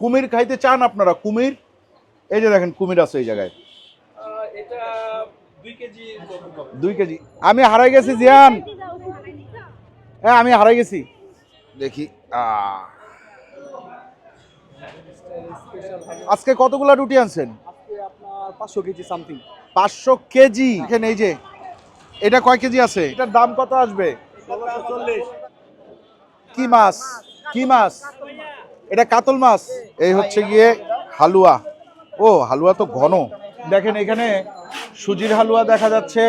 কুমির খাইতে চান আপনারা? কুমির? এই যে দেখেন কুমির আছে এই জায়গায়। দুই কেজি আমি হারাই গেছি জিয়ান। হ্যাঁ আমি হারাই গেছি। দেখি আজকে কতগুলা রুটি আনছেন? পাঁচশো কেজি সামথিং। পাঁচশো কেজি। এখানে এই যে এটা কয় কেজি আছে? এটার দাম কত আসবে? কি মাছ? কি মাছ? এটা কাতল মাছ। এই হচ্ছে গিয়ে হালুয়া। ও হালুয়া তো ঘন। দেখেন এখানে সুজির হালুয়া দেখা যাচ্ছে।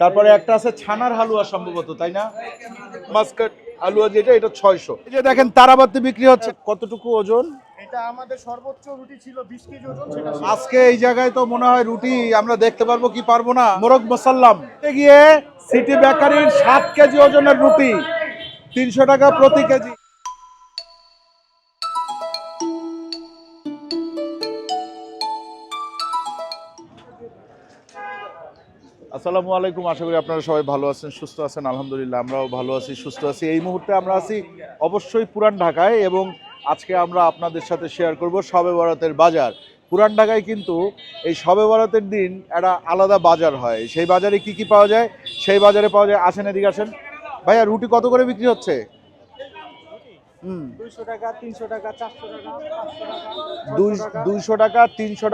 তারপরে একটা আছে ছানার হালুয়া সম্ভবত তাই না? মাস্কাট হালুয়া যেটা এটা ছয়শো। এই যে দেখেন তারাবাতি বিক্রি হচ্ছে। কতটুকু ওজন? এটা আমাদের সর্বোচ্চ রুটি ছিল বিশ কেজি ওজন সেটা আজকে এই জায়গায় তো মনে হয় রুটি আমরা দেখতে পারব কি পারব না। মোরগ মসাল্লাম গিয়ে সিটি বেকারির সাত কেজি ওজনের রুটি। তিনশো টাকা প্রতি কেজি। আসসালামু আলাইকুম আশা করি আপনারা সবাই ভালো আছেন সুস্থ আছেন আলহামদুলিল্লাহ আমরাও ভালো আছি সুস্থ আছি। এই মুহূর্তে আমরা আছি অবশ্যই পুরান ঢাকায় এবং আজকে আমরা আপনাদের সাথে শেয়ার করব শবে বরাতের বাজার। পুরান ঢাকায় কিন্তু এই শবে বরাতের দিন একটা আলাদা বাজার হয়। সেই বাজারে কি কি পাওয়া যায়? সেই বাজারে পাওয়া যায় আসেন এদিকে আসেন। ভাইয়া রুটি কত করে বিক্রি হচ্ছে? হুম। দুইশো টাকা তিনশো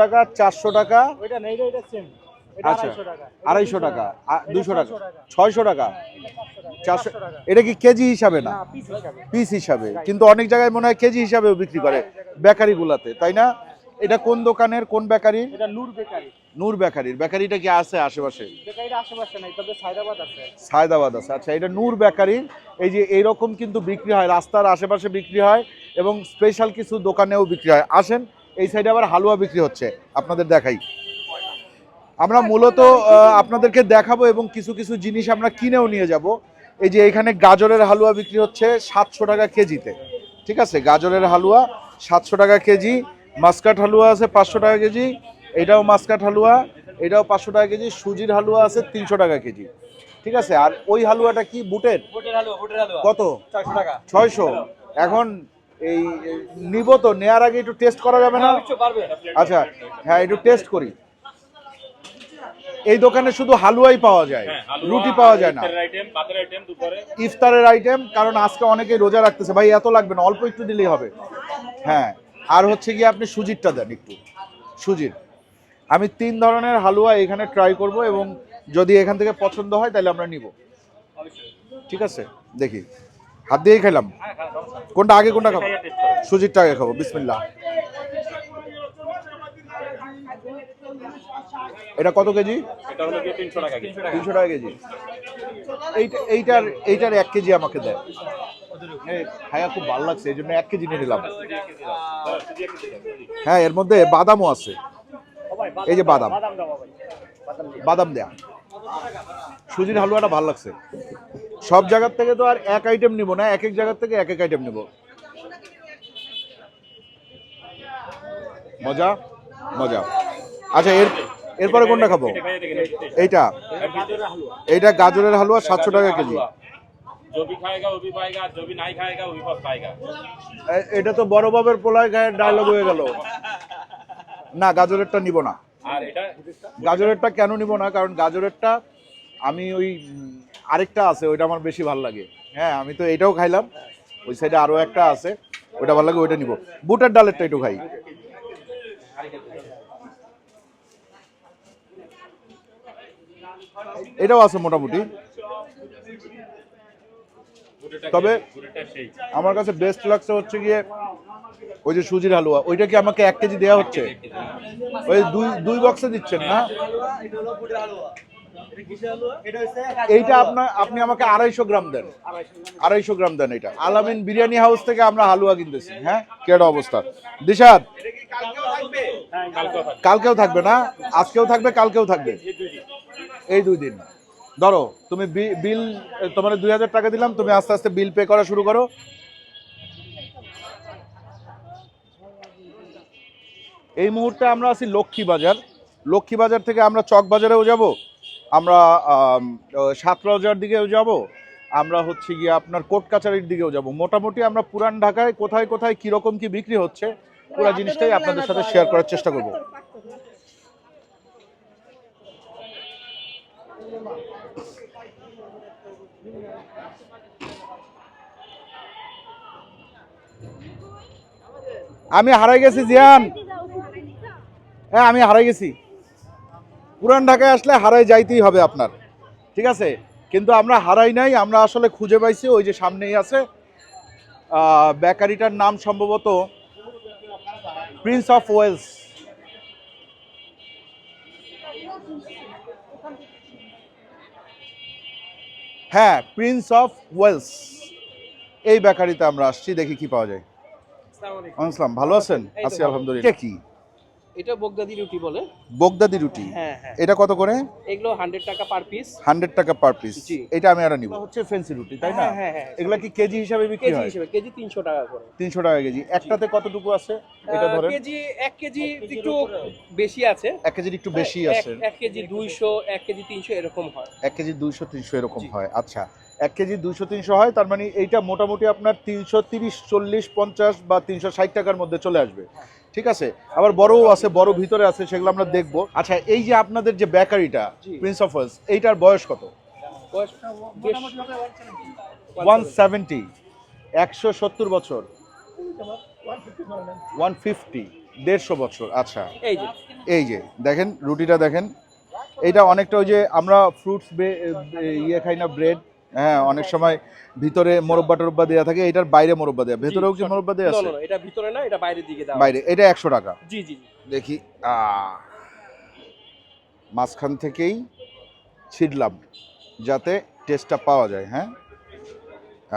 টাকা চারশো টাকা আচ্ছা আড়াইশো টাকা। দুশো টাকা। ছয়শো টাকা। চারশো এটা কি কেজি হিসাবে না? পিস হিসাবে। কিন্তু অনেক জায়গায় মনে হয় কেজি হিসাবেও বিক্রি করে বেকারি গুলাতে তাই না? এটা কোন দোকানের কোন বেকারির? এটা নূর বেকারি। নূর বেকারির। বেকারিটা কি আছে আশেপাশে? বেকারিটা আশেপাশে নাই তবে সাইদাবাদ আছে। সায়দাবাদ আছে। আচ্ছা এটা নূর বেকারির এই যে এইরকম কিন্তু বিক্রি হয় রাস্তার আশেপাশে বিক্রি হয় এবং স্পেশাল কিছু দোকানেও বিক্রি হয়। আসেন এই সাইডে আবার হালুয়া বিক্রি হচ্ছে। আপনাদের দেখাই। আমরা মূলত আপনাদেরকে দেখাবো এবং কিছু কিছু জিনিস আমরা কিনেও নিয়ে যাব। এই যে এখানে গাজরের হালুয়া বিক্রি হচ্ছে সাতশো টাকা কেজিতে। ঠিক আছে? গাজরের হালুয়া সাতশো টাকা কেজি মাস্কাট হালুয়া আছে পাঁচশো টাকা কেজি এটাও মাস্কাট হালুয়া এটাও পাঁচশো টাকা কেজি সুজির হালুয়া আছে তিনশো টাকা কেজি। ঠিক আছে? আর ওই হালুয়াটা কি বুটের? কত? ছয়শো? এখন এই এই, নিব তো নেওয়ার আগে একটু টেস্ট করা যাবে না? আচ্ছা হ্যাঁ একটু টেস্ট করি। এই দোকানে শুধু হালুয়াই পাওয়া যায় রুটি পাওয়া যায় না। ইফতারের আইটেম কারণ আজকে অনেকেই রোজা রাখতেছে। ভাই এত লাগবে না অল্প একটু দিলেই হবে। হ্যাঁ আর হচ্ছে গিয়ে আপনি সুজিরটা দেন একটু। সুজির। আমি তিন ধরনের হালুয়া এখানে ট্রাই করব এবং যদি এখান থেকে পছন্দ হয় তাহলে আমরা নিব। ঠিক আছে? দেখি। হাত দিয়েই খেলাম। কোনটা আগে কোনটা খাব? সুজিরটা আগে খাব বিসমিল্লাহ। এটা কত কেজি? এটা হলো গিয়ে তিনশো টাকা কেজি। তিনশো টাকা কেজি। এইটা এইটার এইটার এক কেজি আমাকে দেয় খায়া খুব ভালো লাগছে এই জন্য এক কেজি নিয়ে নিলাম। হ্যাঁ এর মধ্যে বাদামও আছে। এই যে বাদাম। বাদাম দেয়া। সুজির হালুয়াটা ভালো লাগছে। সব জায়গার থেকে তো আর এক আইটেম নিব না এক এক জায়গার থেকে এক এক আইটেম নিব। মজা? মজা। আচ্ছা এর এরপরে কোনটা খাব? এইটা। এইটা গাজরের হালুয়া সাতশো টাকা কেজি। এটা তো বড় বাবের পোলায় গায়ের ডায়লগ হয়ে গেল। না গাজরেরটা নিব না। গাজরেরটা কেন নিব না? কারণ গাজরেরটা আমি ওই আরেকটা আছে ওইটা আমার বেশি ভালো লাগে। হ্যাঁ আমি তো এটাও খাইলাম। ওই সাইডে আরও একটা আছে ওইটা ভালো লাগে ওইটা নিব। বুটের ডালেরটা একটু খাই। এটাও আছে মোটামুটি। তবে আমার কাছে বেস্ট লাগছে হচ্ছে গিয়ে ওই যে সুজির হালুয়া। ওইটা কি আমাকে এক কেজি দেওয়া হচ্ছে? ওই দুই দুই বক্সে দিচ্ছেন না? এইটা আপনার আপনি আমাকে আড়াইশো গ্রাম দেন। আড়াইশো গ্রাম দেন এটা। আলামিন বিরিয়ানি হাউস থেকে আমরা হালুয়া কিনতেছি হ্যাঁ? কেডা অবস্থা? দিশাদ কালকেও থাকবে না? আজকেও থাকবে কালকেও থাকবে? এই দুই দিন। ধরো তুমি বি- বিল তোমার দুই হাজার টাকা দিলাম তুমি আস্তে আস্তে বিল পে করা শুরু করো। এই মুহূর্তে আমরা আছি লক্ষ্মী বাজার লক্ষ্মী বাজার থেকে আমরা চক বাজারেও যাব। আমরা সাতরাজার দিকেও যাব। আমরা হচ্ছে গিয়ে আপনার কোর্ট কাছারির দিকেও যাব। মোটামুটি আমরা পুরান ঢাকায় কোথায় কোথায় কীরকম কি বিক্রি হচ্ছে পুরো জিনিসটাই আপনাদের সাথে শেয়ার করার চেষ্টা করব। আমি হারাই গেছি, জিয়ান। হ্যাঁ আমি হারাই গেছি। পুরান ঢাকায় আসলে হারাই যাইতেই হবে আপনার, ঠিক আছে? কিন্তু আমরা হারাই নাই, আমরা আসলে খুঁজে পাইছি, ওই যে সামনেই আছে। বেকারিটার নাম সম্ভবত প্রিন্স অফ ওয়েলস হ্যাঁ প্রিন্স অফ ওয়েলস এই বেকারিতে আমরা আসছি, দেখি কি পাওয়া যায়। আসসালামু ভালো আছেন? আছি। আলহামদুলিল্লাহ। এটা কি? এটা বগদাদি রুটি বলে। বগদাদি রুটি? হ্যাঁ হ্যাঁ। এটা কত করে? এগুলো হান্ড্রেড টাকা পার পিস হান্ড্রেড টাকা পার পিস এটা আমি আর নিব। হচ্ছে ফেন্সি রুটি তাই না? হ্যাঁ এগুলা কি কেজি হিসাবে বিক্রি কেজি হয়? হিসেবে কেজি তিনশো টাকা করে। তিনশো টাকা কেজি। একটাতে কতটুকু আছে? এটা ধরেন। কেজি এক কেজি একটু বেশি আছে। এক কেজির একটু বেশি আছে। এক কেজি দুইশো এক কেজি তিনশো এরকম হয়। এক কেজি দুইশো তিনশো এরকম হয়। আচ্ছা। এক কেজি দুইশো তিনশো হয় তার মানে এইটা মোটামুটি আপনার তিনশো তিরিশ চল্লিশ পঞ্চাশ বা তিনশো ষাট টাকার মধ্যে চলে আসবে। ঠিক আছে? আবার বড়ও আছে বড় ভিতরে আছে সেগুলো আমরা দেখব। আচ্ছা এই যে আপনাদের যে বেকারিটা। প্রিন্স অফ ওয়েলস এইটার বয়স কত? One seventy. একশো সত্তর বছর। ওয়ান ফিফটি দেড়শো বছর আচ্ছা। এই যে। এই যে দেখেন রুটিটা দেখেন। এইটা অনেকটা ওই যে আমরা ফ্রুটস ইয়ে খাই না ব্রেড হ্যাঁ অনেক সময় ভিতরে মোরব্বা টোরব্বা দেওয়া থাকে এটার বাইরে মোরব্বা দেওয়া ভেতরেও কি মোরব্বা দেওয়া আছে? এটা ভিতরে না এটা বাইরের দিকে দাও বাইরে। এটা একশো টাকা। জি জি। দেখি মাঝখান থেকেই ছিটলাম যাতে টেস্টটা পাওয়া যায় হ্যাঁ?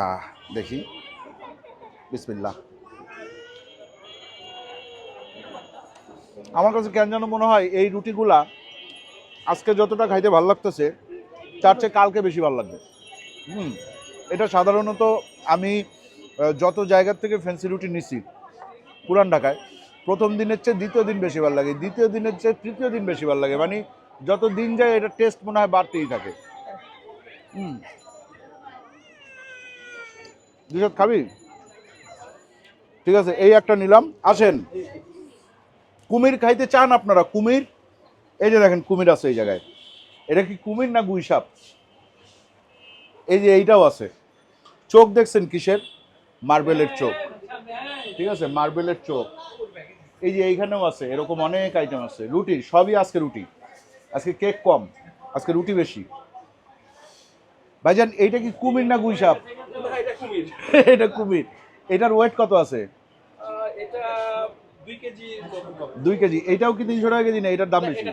আহ, দেখি। বিসমিল্লাহ। আমার কাছে কেন যেন মনে হয় এই রুটিগুলা আজকে যতটা খাইতে ভালো লাগতেছে তার চেয়ে কালকে বেশি ভালো লাগবে। হুম, এটা সাধারণত আমি যত জায়গার থেকে ফ্যান্সি রুটি নিছি, পুরান ঢাকায়, প্রথম দিনের চেয়ে দ্বিতীয় দিন বেশি ভালো লাগে। দ্বিতীয় দিনের চেয়ে তৃতীয় দিন বেশি ভালো লাগে। মানে যত দিন যায়, এটা টেস্ট মনে হয় বাড়তেই থাকে। হুম। দুশো খাবি? ঠিক আছে, এই একটা নিলাম। আসেন। কুমির খাইতে চান আপনারা? কুমির? এই যে দেখেন, কুমির আছে এই জায়গায়। এটা কি কুমির না গুইসাপ এই যে এইটাও আছে। চোখ দেখছেন কিসের? মার্বেলের চোখ। ঠিক আছে? মার্বেলের চোখ। এই যে এইখানেও আছে এরকম অনেক আইটেম আছে। রুটি সবই আজকে রুটি। আজকে কেক কম আজকে রুটি বেশি। ভাইজান এইটা কি কুমির না গুইসাপ এটা কুমির। এটার ওয়েট কত আছে? দুই কেজি এইটাও কি তিনশো টাকা কেজি না? এটার দাম বেশি।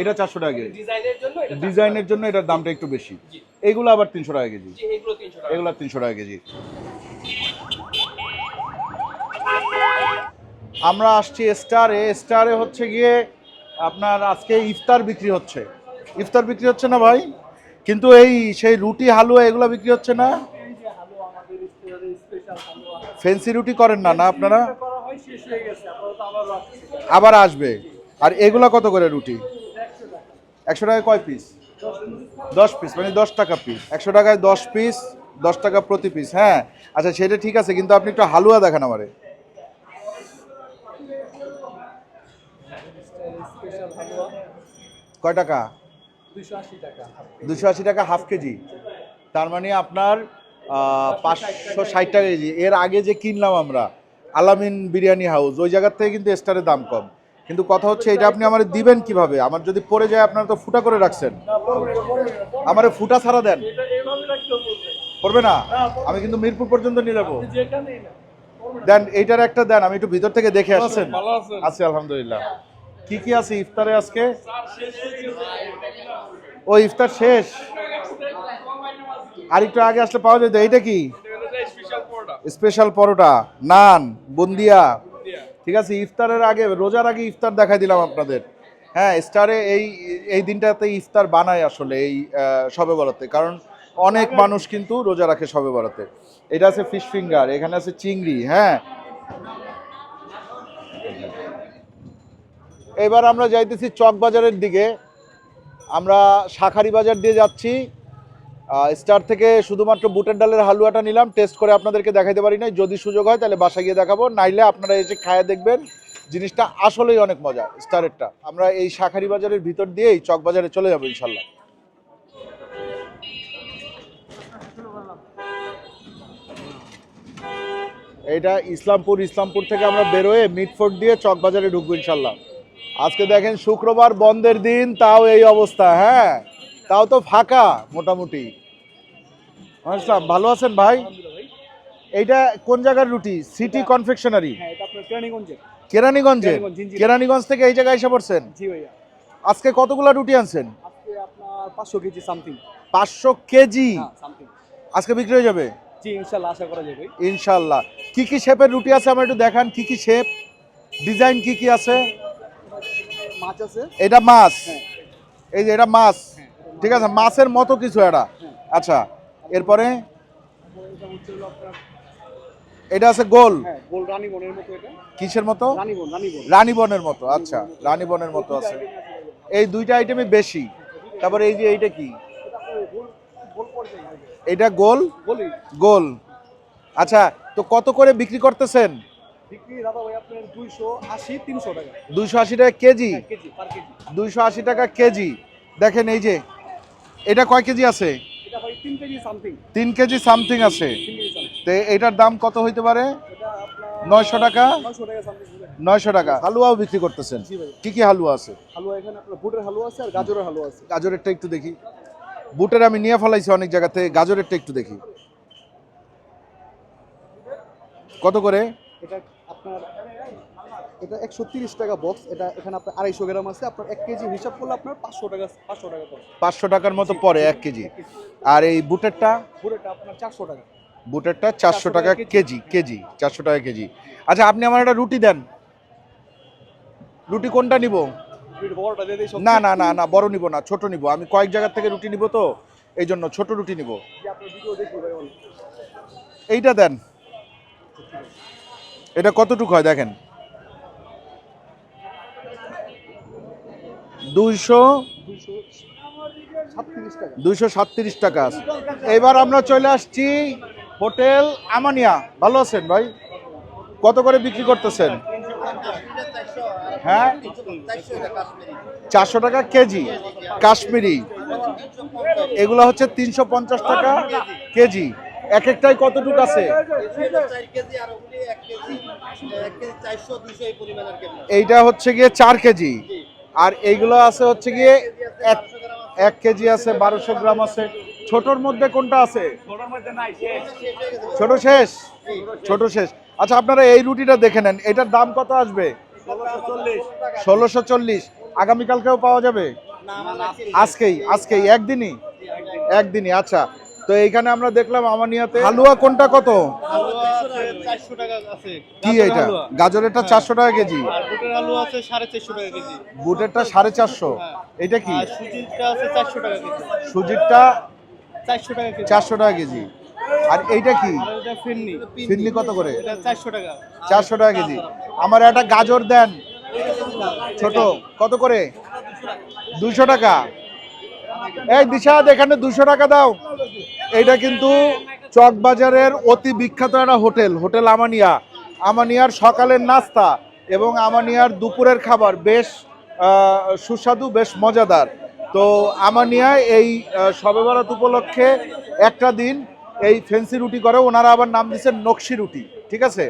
এটা চারশো টাকা কেজি। ডিজাইনের জন্য এটা ডিজাইনের জন্য এটার দামটা একটু বেশি। জি। এইগুলো আবার তিনশো টাকা কেজি। জি, এগুলো তিনশো টাকা। এগুলো তিনশো টাকা কেজি। আমরা আসছি স্টারে। স্টারে হচ্ছে গিয়ে আপনার আজকে ইফতার বিক্রি হচ্ছে। ইফতার বিক্রি হচ্ছে না ভাই? কিন্তু এই সেই রুটি হালুয়া এগুলো বিক্রি হচ্ছে না? ফেন্সি রুটি করেন না না আপনারা? আবার আসবে। আর এগুলা কত করে রুটি? একশো টাকায় কয় পিস দশ পিস মানে দশ টাকা পিস একশো টাকায় দশ পিস দশ টাকা প্রতি পিস হ্যাঁ? আচ্ছা সেটা ঠিক আছে কিন্তু আপনি একটু হালুয়া দেখান আমারে। কয় টাকা? দুশো আশি টাকা। Half kg. তার মানে আপনার পাঁচশো ষাট টাকা কেজি। এর আগে যে কিনলাম আমরা আলামিন বিরিয়ানি হাউস ওই জায়গার থেকে কিন্তু স্টারের দাম কম। কিন্তু কথা হচ্ছে এটা আপনি আমার দিবেন কীভাবে? আমার যদি পড়ে যায় আপনারা তো ফুটা করে রাখছেন। আমার ফুটা ছাড়া দেন। করবে না? আমি কিন্তু মিরপুর পর্যন্ত নিয়ে যাব। দেন এইটার একটা দেন আমি একটু ভিতর থেকে দেখে আসছেন আছি আলহামদুলিল্লাহ। কি কি আছে ইফতারে আজকে? ও ইফতার শেষ। আর একটু আগে আসলে পাওয়া যেত এইটা কি? স্পেশাল পরোটা, নান, বুন্দিয়া। ঠিক আছে, ইফতারের আগে, রোজার আগে ইফতার দেখাই দিলাম আপনাদের। হ্যাঁ স্টারে এই এই দিনটাতে ইফতার বানায় আসলে এই শবে বরাতে। কারণ অনেক মানুষ কিন্তু রোজা রাখে শবে বরাতে। এটা আছে ফিশ ফিঙ্গার, এখানে আছে চিংড়ি হ্যাঁ। এবার আমরা যাইতেছি চক বাজারের দিকে। আমরা শাখারি বাজার দিয়ে যাচ্ছি। স্টার থেকে শুধুমাত্র বুটের ডালের হালুয়াটা নিলাম টেস্ট করে আপনাদেরকে দেখাইতে পারি নাই, যদি সুযোগ হয় তাহলে বাসা গিয়ে দেখাবো, নাইলে আপনারা এসে খায়া দেখবেন, জিনিসটা আসলেই অনেক মজা স্টারেরটা আমরা এই শাখারি বাজারের ভিতর দিয়েই চক বাজারে চলে যাব, ইনশাল্লাহ। এইটা ইসলামপুর ইসলামপুর থেকে আমরা বেরোয়ে মিটফোর্ট দিয়ে চক বাজারে ঢুকবো, ইনশাল্লাহ। আজকে দেখেন শুক্রবার বন্ধের দিন, তাও এই অবস্থা হ্যাঁ? তাও তো ফাঁকা, মোটামুটি। আসলাম ভালো আছেন ভাই? এইটা কোন জায়গার রুটি? সিটি কনফেকশনারি কেরানীগঞ্জে কেরানীগঞ্জে থেকে এই জায়গায় এসে পড়ছেন? আজকে কতগুলা রুটি আনছেন? পাঁচশো কেজি সামথিং পাঁচশো কেজি? হ্যাঁ আজকে বিক্রি হয়ে যাবে? ইনশাল্লাহ আশা করা যাবে। ইনশাল্লাহ কি কি শেপের রুটি আছে? আমার একটু দেখান কি কি শেপ? ডিজাইন কি কি আছে? মাছ আছে। এটা মাছ? হ্যাঁ। এই যে এটা মাছ? হ্যাঁ ঠিক আছে মাছের মতো কিছু এটা আচ্ছা। এরপরে? এটা আছে গোল। হ্যাঁ কিসের মতো? রানী বন রানী বন। রানী বনের মতো আচ্ছা রানী বনের মতো আছে। এই দুইটা আইটেমই বেশি। তারপরে এই যে এইটা কি? এটা গোল? গোল। আচ্ছা তো কত করে বিক্রি করতেছেন? দুইশো আশি টাকা। কেজি? হ্যাঁ, কেজি। দুইশো আশি টাকা কেজি। দেখেন এই যে এটা কয় কেজি আছে? তিন কেজি সামথিং তিন কেজি সামথিং আছে। তো এটার দাম কত হইতে পারে? নয়শো টাকা? নয়শো টাকা সামথিং নয়শো টাকা। হালুয়াও বিক্রি করতেছেন? জি ভাই। কি কি হালুয়া আছে? হালুয়া এখানে আপনার বুটের হালুয়া আছে আর গাজরের হালুয়া আছে। গাজরেরটা একটু দেখি। বুটের আমি নিয়ে ফেলাইছি অনেক জায়গাতে গাজরেরটা একটু দেখি। কত করে? এটা আপনার এটা একশো তিরিশ টাকা বক্স এটা এখানে আপনার আড়াইশো গ্রাম আছে। আপনার এক কেজি হিসাব করলে আপনার পাঁচশো টাকা পাঁচশো টাকা পাঁচশো টাকার মতো পড়ে এক কেজি। আর এই বুটেরটা? বুটেরটা আপনার চারশো টাকা। বুটেরটা চারশো টাকা কেজি। কেজি চারশো টাকা কেজি। আচ্ছা আপনি আমার একটা রুটি দেন। রুটি কোনটা নিব? না না না না বড় নিব না ছোট নিব। আমি কয়েক জায়গা থেকে রুটি নিব তো এই জন্য ছোট রুটি নিব। এইটা দেন। এটা কতটুকু হয় দেখেন। দুইশো দুইশো সাতত্রিশ টাকা। এবার আমরা চলে আসছি হোটেল আমানিয়া। ভালো আছেন ভাই? কত করে বিক্রি করতেছেন? হ্যাঁ? চারশো টাকা কেজি। কাশ্মীরি। এগুলো হচ্ছে তিনশো পঞ্চাশ টাকা কেজি। এক একটাই কতটুকু আছে? এইটা হচ্ছে গিয়ে চার কেজি। আর এইগুলো আছে হচ্ছে গিয়ে এক এক কেজি আছে, বারোশো গ্রাম আছে। ছোটর মধ্যে কোনটা আছে? ছোট শেষ? ছোট শেষ। আচ্ছা আপনারা এই রুটিটা দেখে নেন। এটার দাম কত আসবে? ষোলোশো চল্লিশ। আগামীকালকেও পাওয়া যাবে? আজকেই আজকেই, একদিনই? একদিনই আচ্ছা। তো এইখানে আমরা দেখলাম আমানিয়াতে হালুয়া কোনটা কত? কি এটা? গাজরেরটা চারশো টাকা কেজি। আলু আছে সাড়ে চারশো টাকা কেজি। বুটেরটা সাড়ে চারশো। এটা কি? সুজিরটা চারশো টাকা কেজি। চারশো টাকা কেজি। আর এইটা কি? ফিরনি। কত করে? চারশো টাকা। কেজি। আমার একটা গাজর দেন। ছোট। কত করে? দুশো টাকা। এই দিশাদ এখানে দুশো টাকা দাও। এইটা কিন্তু চকবাজারের অতি বিখ্যাত একটা হোটেল হোটেল আমানিয়া। আমানিয়ার সকালের নাস্তা এবং আমানিয়ার দুপুরের খাবার বেশ সুস্বাদু বেশ মজাদার। তো আমানিয়ায় এই আহ, শবে বরাত উপলক্ষে একটা দিন এই ফেন্সি রুটি করে ওনারা আবার নাম দিচ্ছেন নকশি রুটি ঠিক আছে?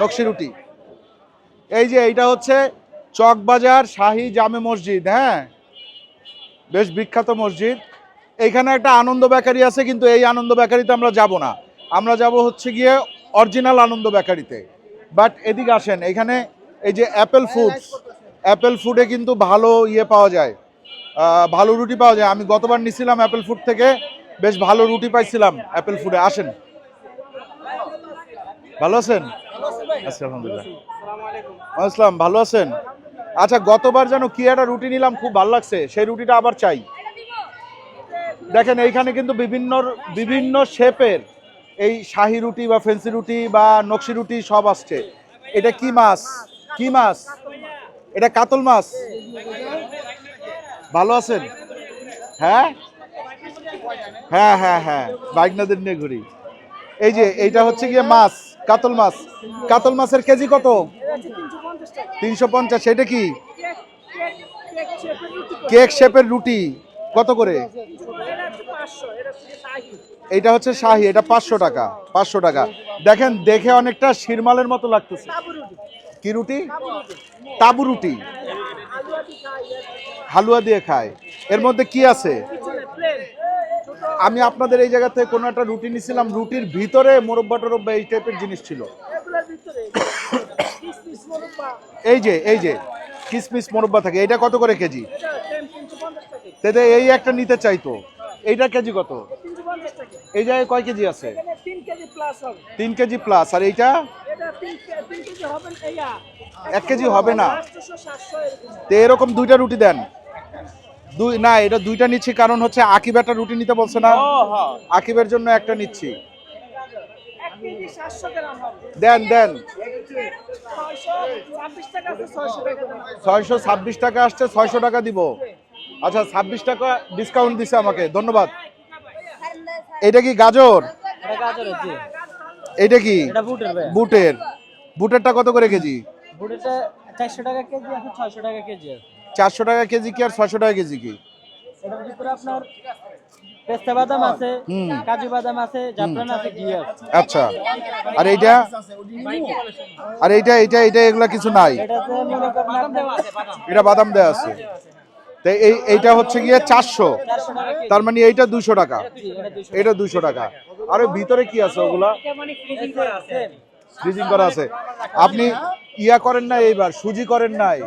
নকশি রুটি। এই যে এইটা হচ্ছে চকবাজার শাহী জামে মসজিদ হ্যাঁ? বেশ বিখ্যাত মসজিদ। এইখানে একটা আনন্দ বেকারি আছে, কিন্তু এই আনন্দ বেকারিতে আমরা যাব না। আমরা যাব হচ্ছে গিয়ে অরিজিনাল আনন্দ বেকারিতে। বাট এদিকে আসেন, এখানে এই যে অ্যাপেল ফুডস অ্যাপেল ফুডে কিন্তু ভালো ইয়ে পাওয়া যায়। ভালো রুটি পাওয়া যায়। আমি গতবার নিছিলাম অ্যাপেল ফুড থেকে, বেশ ভালো রুটি পাইছিলাম অ্যাপেল ফুডে আসেন। ভালো আছেন? আলহামদুলিল্লাহ। আসসালাম। ভালো আছেন? আচ্ছা গতবার যেন কি একটা রুটি নিলাম, খুব ভালো লাগছে। সেই রুটিটা আবার চাই। দেখেন, এইখানে কিন্তু বিভিন্ন বিভিন্ন শেপের এই শাহি রুটি বা ফেন্সি রুটি বা নকশি রুটি সব আসছে। এটা কি মাছ? কি মাছ? এটা কাতল মাছ। ভালো আছেন? হ্যাঁ? হ্যাঁ হ্যাঁ হ্যাঁ বাইকনাদের নিয়ে ঘুরি। এই যে, এইটা হচ্ছে গিয়ে মাছ, কাতল মাছ। কাতল মাছের কেজি কত? তিনশো পঞ্চাশ এটা কি? কেক শেপের রুটি। কত করে? এটা হচ্ছে শাহি এটা পাঁচশো টাকা পাঁচশো টাকা। দেখেন দেখে অনেকটা শিরমালের মতো লাগতেছে। কি রুটি? তাবু রুটি। হালুয়া দিয়ে খায়। এর মধ্যে কি আছে? আমি আপনাদের এই জায়গা থেকে কোনো একটা রুটি নিছিলাম রুটির ভিতরে মোরব্বা টোরব্বা এই টাইপের জিনিস ছিল। এই যে এই যে কিসমিস মোরব্বা থাকে এটা কত করে কেজি? এই একটা নিতে চাইতো। এইটা কেজি কত? এই জায়গায় কয় কেজি আছে? তিন কেজি প্লাস আর এইটা? এক কেজি হবে না? তো এরকম দুইটা রুটি দেন। দুই না এটা দুইটা নিচ্ছি কারণ হচ্ছে আকিব একটা রুটি নিতে বলছে না। আকিবের জন্য একটা নিচ্ছি। দেন দেন। ছয়শো ছাব্বিশ টাকা আসছে ছয়শো টাকা দিব। আচ্ছা ছাব্বিশ টাকা ডিসকাউন্ট দিছে আমাকে। ধন্যবাদ। এটা কি গাজর? এটা গাজর হচ্ছে এটা কি? বুটের বুটেরটা কত করে কেজি? চারশো টাকা কেজি ছয়শো টাকা কেজি চারশো টাকা কেজি কি আর ছয়শো টাকা কেজি কি? আপনার পেস্তা বাদাম আছে হুম। কাজু বাদাম আছে জাফরান আছে ঘি আছে। আচ্ছা। আর এইটা? আর এইটা এইটা এইটা এগুলা কিছু নাই। এটা বাদাম দেওয়া আছে। এই এইটা হচ্ছে গিয়ে চারশো। তার মানে এইটা দুশো টাকা। এটা দুশো টাকা। আর ভিতরে কি আছে ওগুলা? ফ্রিজিং করা আছে। আপনি ইয়া করেন না এইবার, সুজি করেন নাই।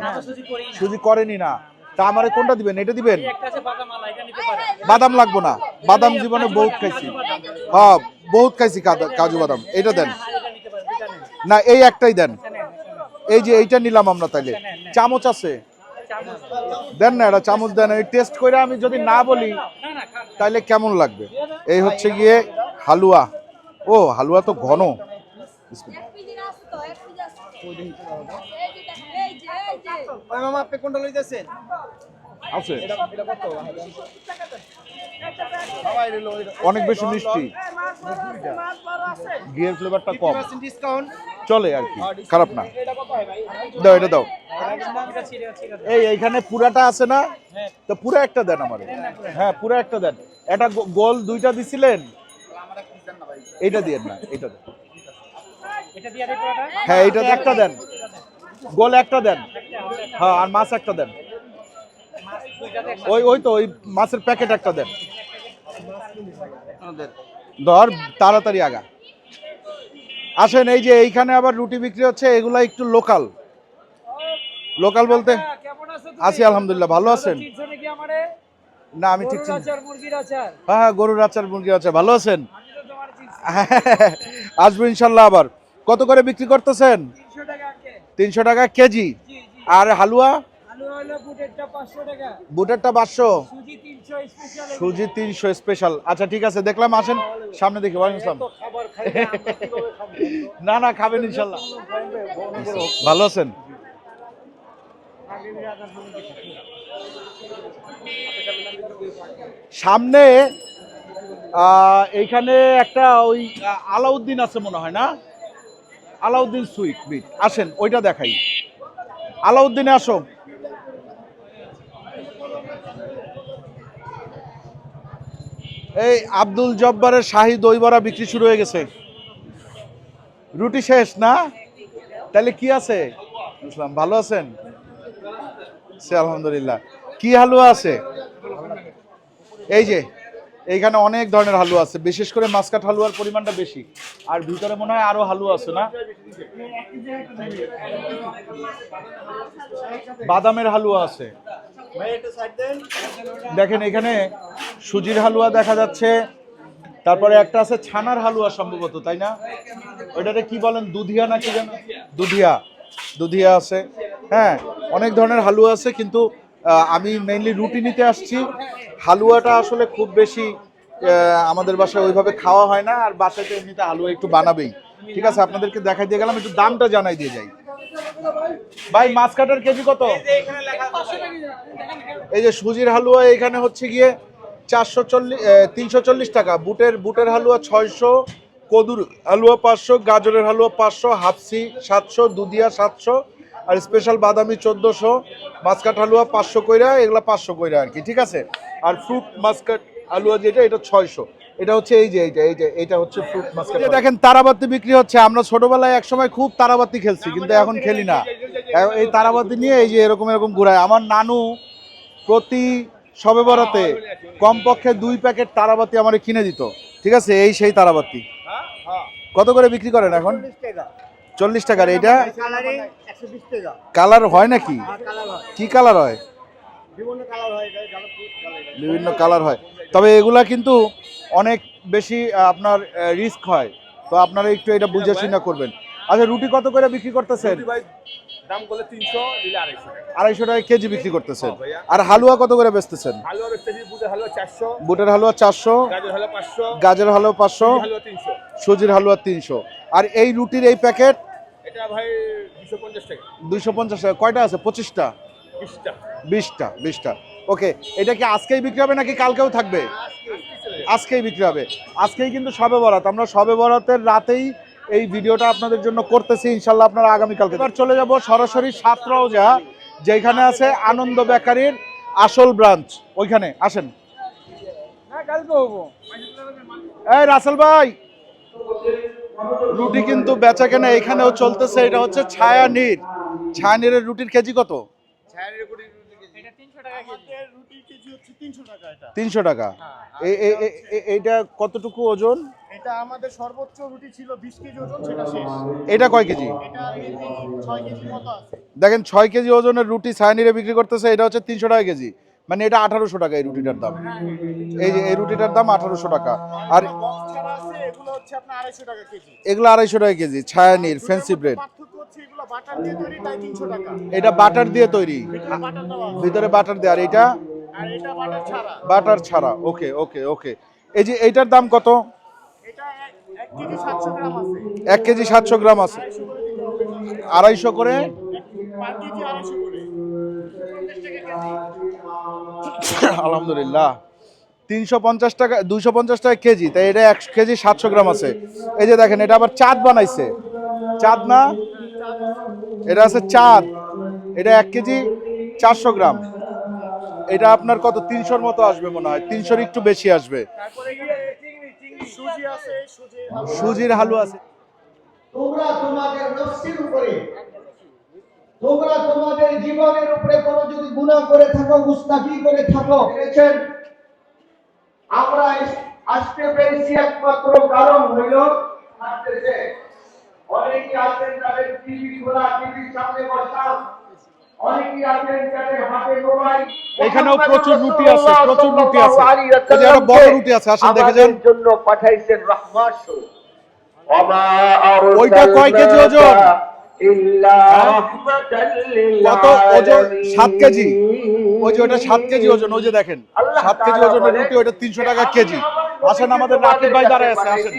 সুজি করি না। তা আমারে কোনটা দিবেন? এটা দিবেন? বাদাম লাগবো না। বাদাম জীবনে বহুত খাইছি। হ্যাঁ বহুত খাইছি কাজু বাদাম। এটা দেন। না, এই একটাই দেন। এই যে এইটা নিলাম আমরা তাইলে। চামচ আছে। দেন না এটা চামচ দেন। এই টেস্ট করে আমি যদি না বলি তাইলে কেমন লাগবে? এই হচ্ছে গিয়ে হালুয়া। ও হালুয়া তো ঘন। আপনি কোনটা লইতেছেন? আছে। অনেক বেশি মিষ্টি। ঘিয়ের ফ্লেভারটা কম। চলে আর কি খারাপ না। দাও এটা দাও। এই এইখানে পুরাটা আছে না? তো পুরা একটা দেন আমার। হ্যাঁ পুরা একটা দেন। এটা গো- গোল দুইটা দিছিলেন? এইটা দিয়ে না এইটা দেন। হ্যাঁ এইটা একটা দেন। গোল একটা দেন। হ্যাঁ আর মাছ একটা দেন। ওই ওই তো ওই মাছের প্যাকেট একটা দেন। ধর তাড়াতাড়ি আগা। আসেন এই যে এইখানে আবার রুটি বিক্রি হচ্ছে এগুলা একটু লোকাল লোকাল বলতে? আছি আলহামদুলিল্লাহ ভালো আছেন? না আমি ঠিক আচার হ্যাঁ হ্যাঁ গরুর আচার মুরগি আছে ভালো আছেন? আসব ইনশাল্লাহ আবার। কত করে বিক্রি করতেছেন? তিনশো টাকা কেজি? আর হালুয়া? বুটেরটা পাঁচশো সুজি তিনশো স্পেশাল আচ্ছা ঠিক আছে দেখলাম আসেন। সামনে দেখি ওয়ালাইকুম? না না খাবেন ইনশাল্লাহ। ভালো আছেন? সামনে এইখানে একটা ওই আলাউদ্দিন আছে মনে হয় না? আলাউদ্দিন সুইট বিট আসেন, ওইটা দেখাই। আলাউদ্দিনে, আসো। এই আব্দুল জব্বারের শাহি দই বড়া বিক্রি শুরু হয়ে গেছে। রুটি শেষ, না? তাহলে কি আছে? ভালো আছেন? সে আলহামদুলিল্লাহ। কি হালুয়া আছে? এই যে, এইখানে অনেক ধরনের হালুয়া আছে, বিশেষ করে মাসকাট হালুয়ার পরিমাণটা বেশি। আর ভিতরে মনে হয় আরও হালুয়া আছে, না? বাদামের হালুয়া আছে। দেখেন, এখানে সুজির হালুয়া দেখা যাচ্ছে। তারপরে একটা আছে ছানার হালুয়া সম্ভবত, তাই না? ওইটাতে কি বলেন? দুধিয়া না কি যেন? দুধিয়া। দুধিয়া আছে। হ্যাঁ অনেক ধরনের হালুয়া আছে, কিন্তু আমি মেইনলি রুটি নিতে আসছি। হালুয়াটা আসলে খুব বেশি আমাদের বাসায় ওইভাবে খাওয়া হয় না, আর বাসায় তো এমনিতে হালুয়া একটু বানাবেই। ঠিক আছে, আপনাদেরকে দেখাই দিয়ে গেলাম, একটু দামটা জানাই দিয়ে যাই। ভাই, মাছ কাটার কেজি কত? এই যে সুজির হালুয়া, এখানে হচ্ছে গিয়ে চারশো চল্লিশ তিনশো চল্লিশ টাকা। বুটের বুটের হালুয়া ছয়শো, কদুর হালুয়া পাঁচশো, গাজরের হালুয়া পাঁচশো, হাফসি সাতশো, দুধিয়া সাতশো আর স্পেশাল বাদামি চোদ্দোশো মাসকাট হালুয়া পাঁচশো কইরা এগুলা পাঁচশো কইরা আর কি ঠিক আছে? আর ফ্রুট মাসকাট হালুয়া যেটা এটা ছয়শো। এটা হচ্ছে এই যে এইটা এই যে এটা হচ্ছে ফ্রুট মাসকাট দেখেন তারাবাতি বিক্রি হচ্ছে। আমরা ছোটবেলায় একসময় খুব তারাবাতি খেলছি কিন্তু এখন খেলি না। এই তারাবাতি নিয়ে এই যে এরকম এরকম ঘুরায়। আমার নানু প্রতি সবে বরাতে কমপক্ষে দুই প্যাকেট তারাবাতি আমার কিনে দিত। ঠিক আছে? এই সেই তারাবাতি। কত করে বিক্রি করেন এখন? চল্লিশ টাকার এইটা কালার হয় নাকি? কি কালার হয়? বিভিন্ন কালার হয় তবে এগুলা কিন্তু অনেক বেশি আপনার রিস্ক হয়। তো আপনারা একটু এটা বুঝে শুনে করবেন। আচ্ছা রুটি কত করে বিক্রি করতেছেন? দাম করলে তিনশো আড়াইশো টাকা। কেজি বিক্রি করতেছেন। হ্যাঁ আর হালুয়া কত করে বেচতেছেন? বুটের হালুয়া চারশো। হালুয়া গাজর হালুয়া পাঁচশো। সুজির হালুয়া তিনশো। আর এই রুটির এই প্যাকেট এটা ভাই দুশো পঞ্চাশ টাকা। দুইশো পঞ্চাশ টাকা। কয়টা আছে? পঁচিশটা? বিশটা। বিশটা বিশটা। ওকে এটা কি আজকেই বিক্রি হবে নাকি কালকেও থাকবে? আজকেই বিক্রি হবে। আজকেই কিন্তু সবে বরাত। আমরা সবে বরাতের রাতেই এই ভিডিওটা আপনাদের জন্য করতেছি। ইনশাল্লাহ আপনারা আগামীকালকে এবার চলে যাব সরাসরি সাতরাও যা যেখানে আছে আনন্দ বেকারির আসল ব্রাঞ্চ। ওইখানে আসেন। এই রাসেল ভাই! রুটি কিন্তু বেচা কেনা এখানেও চলতেছে এটা হচ্ছে ছায়া নীর ছায়া নীরের রুটির কেজি কত? তিনশো টাকা এইটা কতটুকু ওজন? এটা আমাদের সর্বোচ্চ রুটি ছিল বিশ কেজি ওজন সেটা শেষ। এটা কয় কেজি? এটা কেজি ছয় কেজির মতো আছে। দেখেন ছয় কেজি ওজনের রুটি সায়নিরে বিক্রি করতেছে এটা হচ্ছে তিনশো টাকা কেজি। মানে এটা আঠারোশো টাকা এই রুটিটার দাম। এই যে এই রুটিটার দাম আঠারোশো টাকা। আর এগুলো হচ্ছে আপনার আড়াইশো টাকা কেজি। এগুলো আড়াইশো টাকা কেজি ছায়ানির ফ্যান্সি ব্রেড এটা বাটার দিয়ে তৈরি। ভিতরে বাটার দেওয়া আর এটা? বাটার ছাড়া। ওকে ওকে ওকে এই যে এইটার দাম কত? এক- কেজি সাতশো গ্রাম আছে। আড়াইশো করে আলহামদুলিল্লাহ। তিনশো পঞ্চাশ টাকা দুইশো পঞ্চাশ টাকা কেজি তাই এটা এক কেজি সাতশো গ্রাম আছে। এই যে দেখেন এটা আবার চাঁদ বানাইছে। চাঁদ না? এটা আছে চাঁদ। এটা এক কেজি চারশো গ্রাম। এটা আপনার কত তিনশোর মতো আসবে মনে হয়। তিনশোর একটু বেশি আসবে। তারপরে এখানে সুজি আছে সুজি সুজির হালুয়া আছে। তোমরা তোমাদের নফসের উপরে তোমরা তোমাদের জীবনের উপরে কোনো যদি গুনাহ করে থাকো মুস্তাফি করে থাকো আমরা আসতে পেরেছি একমাত্র কারণ হইল অনেকে আছেন তাদের টিভি খোলা টিভির সামনে বসা অনেকে আছেন যাদের হাতে মোবাইল এখানেও প্রচুর রুটি আছে, প্রচুর রুটি আছে। এই যে একটা বড় রুটি আছে, আসেন দেখে যান। আমাদের জন্য পাঠাইছেন রহমান ওইটা কয় কেজি ওজন? কত ওজন? সাত কেজি। ওই যে ওটা সাত কেজি ওজন ওই যে দেখেন সাত কেজি ওজনের রুটি ওইটা তিনশো টাকা কেজি। আসেন আমাদের রাকিব ভাই দাঁড়ায় আছে আসেন।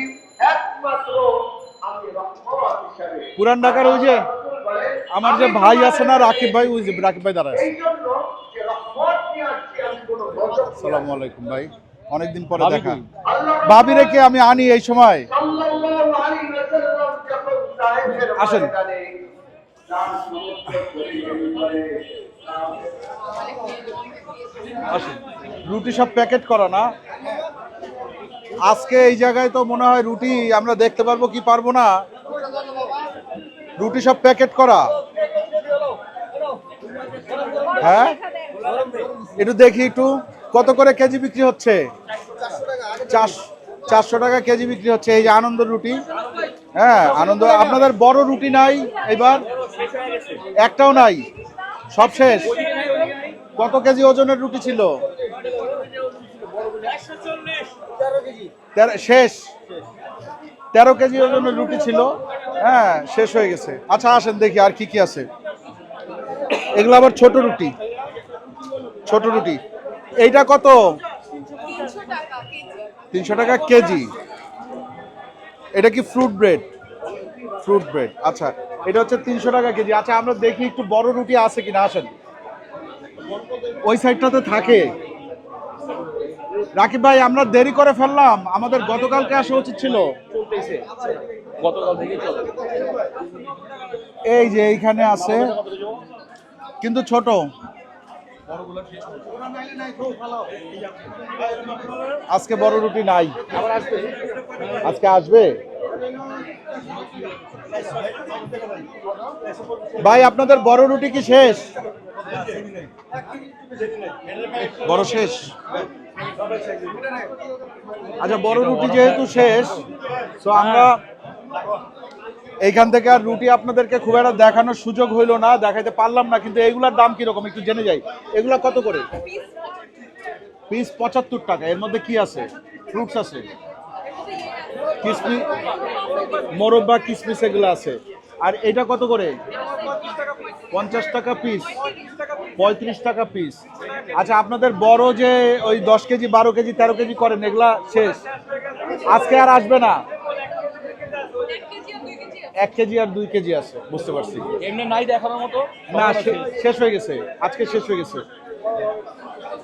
পুরান ঢাকার ওই যে আমার যে ভাই আছে না রাকিব ভাই ওই যে রাকিব ভাই দাঁড়ায় আছে। সালামু আলাইকুম ভাই। অনেকদিন পরে দেখা। ভাবি রেখে আমি আনি এই সময়? আসেন। আসেন। রুটি সব প্যাকেট করা না? আজকে এই জায়গায় তো মনে হয় রুটি আমরা দেখতে পারব কি পারব না। রুটি সব প্যাকেট করা। হ্যাঁ? একটু দেখি একটু। কত করে কেজি বিক্রি হচ্ছে? চারশো চারশো টাকা কেজি বিক্রি হচ্ছে। এই যে আনন্দ রুটি। হ্যাঁ আনন্দ। আপনাদের বড় রুটি নাই এবার একটাও নাই? সব শেষ? কত কেজি ওজনের রুটি ছিল? শেষ। তেরো কেজি ওজনের রুটি ছিল। হ্যাঁ শেষ হয়ে গেছে। আচ্ছা আসেন দেখি আর কি কি আছে। এগুলো আবার ছোট রুটি। ছোট রুটি। এইটা কত? তিনশো টাকা কেজি। এটা কি ফ্রুট ব্রেড ফ্রুট ব্রেড আচ্ছা এটা হচ্ছে তিনশো টাকা কেজি। আচ্ছা আমরা দেখি একটু বড় রুটি আছে কিনা আসেন। ওই সাইডটাতে থাকে। রাকিব ভাই আমরা দেরি করে ফেললাম। আমাদের গতকালকে আসা উচিত ছিল। এই যে এইখানে আছে। কিন্তু ছোট। আজকে বড় রুটি নাই। আজকে আসবে? ভাই, আপনাদের বড় রুটি কি শেষ? বড় শেষ? আচ্ছা বড় রুটি যেহেতু শেষ, তো আমরা এইখান থেকে আর রুটি আপনাদেরকে খুব একটা দেখানোর সুযোগ হইল না, দেখাইতে পারলাম না, কিন্তু এগুলার দাম কীরকম? একটু জেনে যাই। এগুলা কত করে? পিস পঁচাত্তর টাকা, এর মধ্যে কি আছে? ফ্রুটস আছে। কিসমিস, মোরব্বা, কিসমিস এগুলো আছে। আর এটা কত করে? পঞ্চাশ টাকা পিস, পঁয়ত্রিশ টাকা পিস। আচ্ছা আপনাদের বড় যে ওই দশ কেজি, বারো কেজি, তেরো কেজি করেন, এগুলা শেষ। আজকে আর আসবে না। এক কেজি আর দুই কেজি আছে বুঝতে পারছি। এমনি নাই দেখানোর মতো? না শেষ হয়ে গেছে। আজকে শেষ হয়ে গেছে।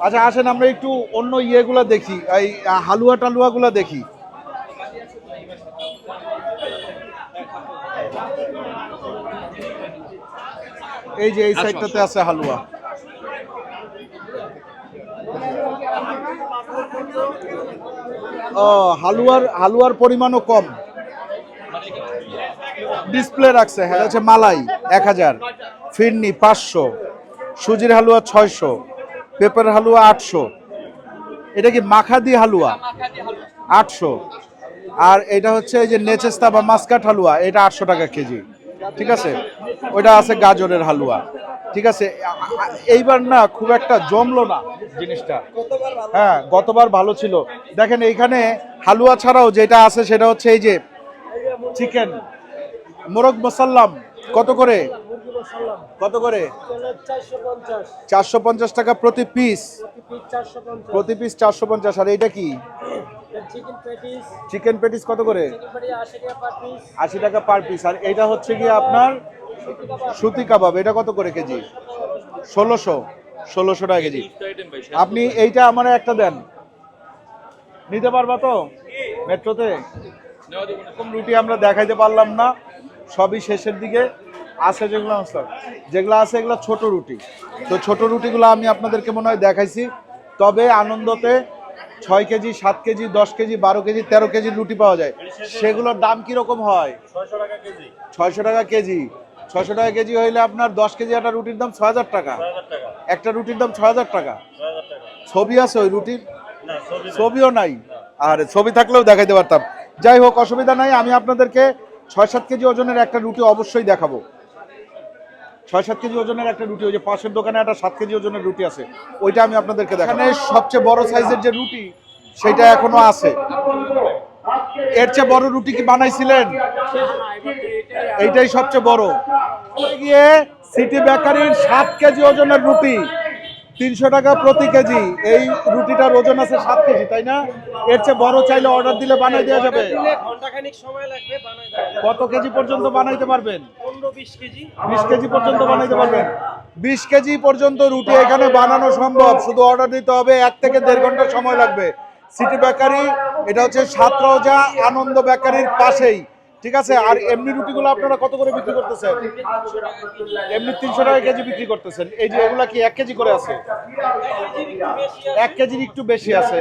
আচ্ছা আসেন আমরা একটু অন্য ইয়েগুলা দেখি এই হালুয়া টালুয়াগুলা দেখি। এই যে এই সাইডটাতে আছে হালুয়া। ও হালুয়ার হালুয়ার পরিমাণও কম। ডিসপ্লে রাখছে হ্যাঁ হচ্ছে মালাই, এক হাজার। ফিরনি, পাঁচশো। সুজির হালুয়া, ছয়শো। পেপার হালুয়া, আটশো। এটা কি মাখাদি হালুয়া? আটশো। আর এটা হচ্ছে এই যে নেচেস্তা বা মাস্কাট হালুয়া, এটা আটশো টাকা কেজি। ঠিক আছে? ওইটা আছে গাজরের হালুয়া। ঠিক আছে? এইবার না, খুব একটা জমলো না জিনিসটা। হ্যাঁ গতবার ভালো ছিল। দেখেন, এইখানে হালুয়া ছাড়াও যেটা আছে সেটা হচ্ছে এই যে চিকেন। মোরগ মসাল্লাম, কত করে? কত করে? চারশো পঞ্চাশ টাকা প্রতি পিস প্রতি পিস চারশো পঞ্চাশ, আর এইটা কি? চিকেন প্যাটিস কত করে? আশি টাকা পার পিস আর এইটা হচ্ছে কি আপনার সুতি কাবাব, এটা কত করে কেজি? ষোলোশো ষোলোশো টাকা কেজি। আপনি এইটা আমার একটা দেন। নিতে পারবা তো? মেট্রোতে? রুটি আমরা দেখাইতে পারলাম না। সবই শেষের দিকে আছে যেগুলো আছে যেগুলো আছে এগুলো ছোট রুটি। তো ছোট রুটিগুলো আমি আপনাদেরকে মনে হয় দেখাইছি। তবে আনন্দতে ছয় কেজি সাত কেজি দশ কেজি বারো কেজি তেরো কেজি রুটি পাওয়া যায়। সেগুলোর দাম কীরকম হয়? ছয়শো টাকা কেজি। ছয়শো টাকা কেজি। হইলে আপনার দশ কেজি একটা রুটির দাম ছয় হাজার টাকা। একটা রুটির দাম ছয় হাজার টাকা। ছবি আছে ওই রুটির? ছবিও নাই। আর ছবি থাকলেও দেখাইতে পারতাম। যাই হোক অসুবিধা নাই। আমি আপনাদেরকে ছয় সাত কেজি ওজনের একটা রুটি অবশ্যই দেখাবো। ছয় সাত কেজি ওজনের একটা রুটি, ওই যে পাশের দোকানে একটা সাত কেজি ওজনের রুটি আছে, ওইটা আমি আপনাদেরকে দেখাবো। সবচেয়ে বড় সাইজের যে রুটি, সেটা এখনও আছে। এর চেয়ে বড় রুটি কি বানাইছিলেন? এইটাই সবচেয়ে বড়। গিয়ে সিটি বেকারির সাত কেজি ওজনের রুটি। তিনশো টাকা প্রতি কেজি। এই রুটিটার ওজন আছে সাত কেজি, তাই না? এর চেয়ে বড় চাইলে অর্ডার দিলে বানাই দেওয়া যাবে। কত কেজি পর্যন্ত বানাইতে পারবেন? বিশ কেজি পর্যন্ত বানাইতে পারবেন। বিশ কেজি পর্যন্ত রুটি এখানে বানানো সম্ভব। শুধু অর্ডার দিতে হবে, এক থেকে দেড় ঘণ্টা সময় লাগবে। সিটি বেকারি, এটা হচ্ছে সাত সাতরোজা আনন্দ বেকারির পাশেই। ঠিক আছে? আর এমনি রুটিগুলো আপনারা কত করে বিক্রি করতেছেন? এমনি তিনশো টাকা কেজি বিক্রি করতেছেন। এই যে এগুলা কি এক কেজি করে আছে? এক কেজির একটু বেশি আছে।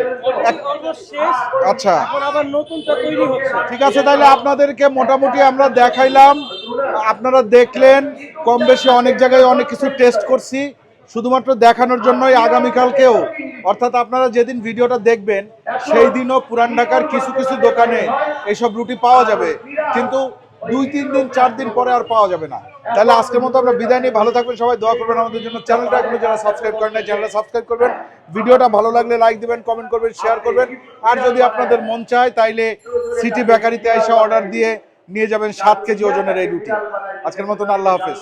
আচ্ছা। ঠিক আছে, তাহলে আপনাদেরকে মোটামুটি আমরা দেখাইলাম। আপনারা দেখলেন, কম বেশি অনেক জায়গায় অনেক কিছু টেস্ট করছি। শুধুমাত্র দেখানোর জন্যই আগামীকালকেও অর্থাৎ আপনারা যেদিন ভিডিওটা দেখবেন, সেই দিনও পুরান ঢাকার কিছু কিছু দোকানে এইসব রুটি পাওয়া যাবে। কিন্তু দুই, তিন দিন, চার দিন পরে আর পাওয়া যাবে না। তাহলে আজকের মতো আমরা বিদায় নিয়ে ভালো থাকবেন সবাই। দোয়া করবেন আমাদের জন্য। চ্যানেলটা এখনও যারা সাবস্ক্রাইব করেন না চ্যানেলটা সাবস্ক্রাইব করবেন। ভিডিওটা ভালো লাগলে লাইক দিবেন, কমেন্ট করবেন, শেয়ার করবেন। আর যদি আপনাদের মন চায়, তাইলে সিটি বেকারিতে এসে অর্ডার দিয়ে নিয়ে যাবেন সাত কেজি ওজনের এই রুটি। আজকের মতন আল্লাহ হাফেজ।